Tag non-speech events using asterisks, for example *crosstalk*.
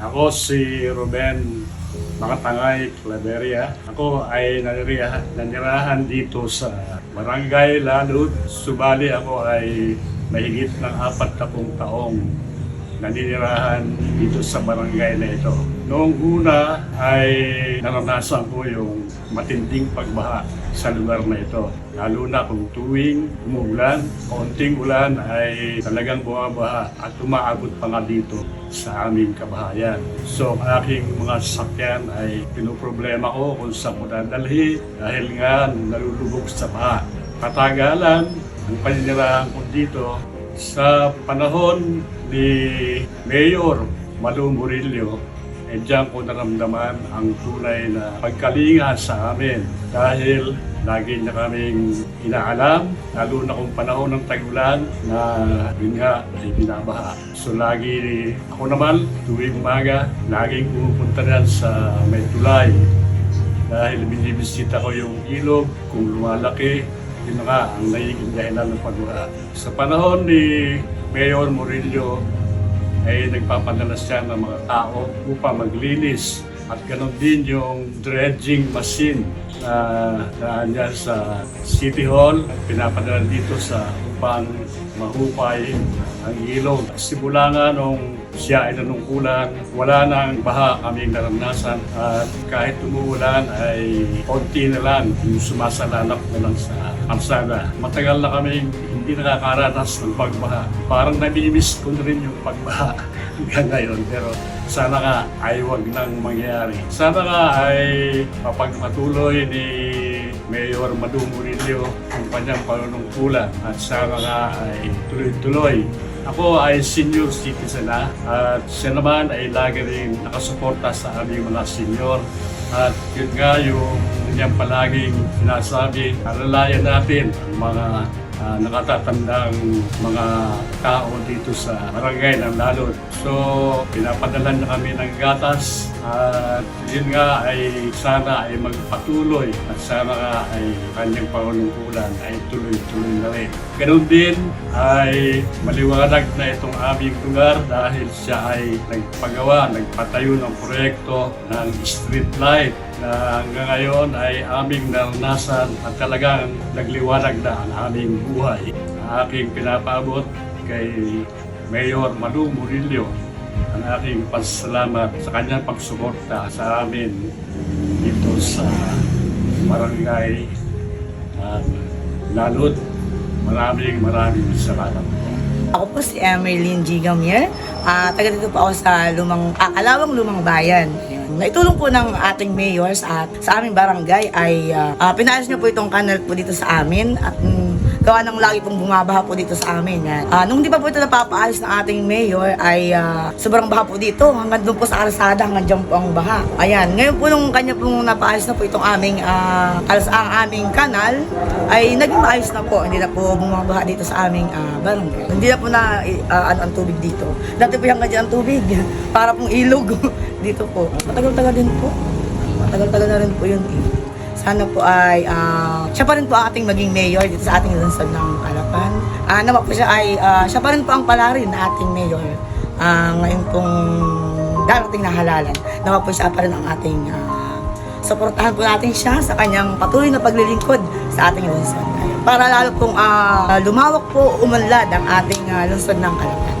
Ako si Ruben Makatangay, Claveria. Ako ay nanirahan, nanirahan dito sa Barangay Lalud. Subali ako ay mahigit ng apat na taong naninirahan dito sa barangay na ito. Noong una ay naranasan ko yung matinding pagbaha sa lugar na ito. Lalo na kung tuwing umuulan, konting ulan ay talagang bumabaha at umaabot pa nga dito sa aming kabahayan. So ang aking mga sasakyan ay pinoproblema ko kung saan mo dadalhi dahil nga nalulubog sa baha. Katagalan, ang paninirahan ko dito sa panahon ni Mayor Malu Eh diyan ko naramdaman ang tunay na pagkalinga sa amin dahil lagi niya kaming inaalam, lalo na kung panahon ng tagulan na yun nga ay binabaha. So lagi ako naman tuwing umaga, laging pumupunta yan sa may tulay dahil binibisita ko yung ilog kung lumalaki yun na nga ang nagiging dahilan ng pagbaha. Sa panahon ni Mayor Murillo ay nagpapadala siya ng mga tao upang maglinis at ganon din yung dredging machine na naandyan sa City Hall pinapadala dito sa upang mahupay ang ilog. Simula nga nung siya ay nanungkulan, wala nang baha kaming naranasan at kahit umuulan ay konti na lang yung sumasalalak na lang sa kalsada. Matagal na kaming hindi nakakaranas ng pagbaha. Parang nabimiss ko na rin yung pagbaha *laughs* hanggang ngayon. Pero sana nga ay wag nang mangyari. Sana nga ay mapagpatuloy ni Mayor Madu Murillo ang kanyang panunungkulan at sana nga ay tuloy-tuloy ako ay senior citizen na at siya naman ay lagi rin nakasuporta sa aming mga senior. At yun nga yung kanyang palaging sinasabi, alalayan natin ang mga ah, nakatatandang mga tao dito sa barangay ng Lalot. So, pinapadala na kami ng gatas at yun nga ay sana ay magpatuloy at sana nga ay kanyang panunungkulan ay tuloy-tuloy na rin. Ganun din ay maliwanag na itong aming lugar dahil siya ay nagpagawa, nagpatayo ng proyekto ng street light na hanggang ngayon ay aming naranasan at talagang nagliwanag na ang aming buhay. Ang aking pinapaabot kay Mayor Malu Murillo ang aking pasalamat sa kanyang pagsuporta sa amin dito sa barangay uh, Lalot. Maraming maraming salamat. Ako po si Emerlyn G. Gamier. Ah, taga dito po ako sa lumang, ah, Kalawang Lumang Bayan. Naitulong po ng ating mayor sa, sa aming barangay ay ah, ah, pinaayos niya po itong kanal po dito sa amin at mm, gawa ng lagi pong bumabaha po dito sa amin. Yan. Ah, nung di pa po ito napapaayos ng ating mayor ay ah, sobrang baha po dito hanggang doon po sa kalsada hanggang dyan po ang baha. Ayan, ngayon po nung kanya pong napaayos na po itong aming ah, kalas ang aming kanal ay naging maayos na po. Hindi na po bumabaha dito sa aming ah, barangay. Hindi na po na ah, ano, ang tubig dito. Dati po yung ganyan ang tubig. *laughs* Para pong ilog *laughs* dito po. Matagal-tagal din po. Matagal-tagal na rin po yun. eh. Sana po ay ah, siya pa rin po ang ating maging mayor dito sa ating lungsod ng Kalapan. Ah, nawa po siya ay ah, siya pa rin po ang palarin na ating mayor. Ah, ngayon pong darating na halalan. Nawa po siya pa rin ang ating ah, suportahan po natin siya sa kanyang patuloy na paglilingkod sa ating lungsod. Para lalo pong ah, lumawak po, umunlad ang ating ah, lungsod ng Kalapan.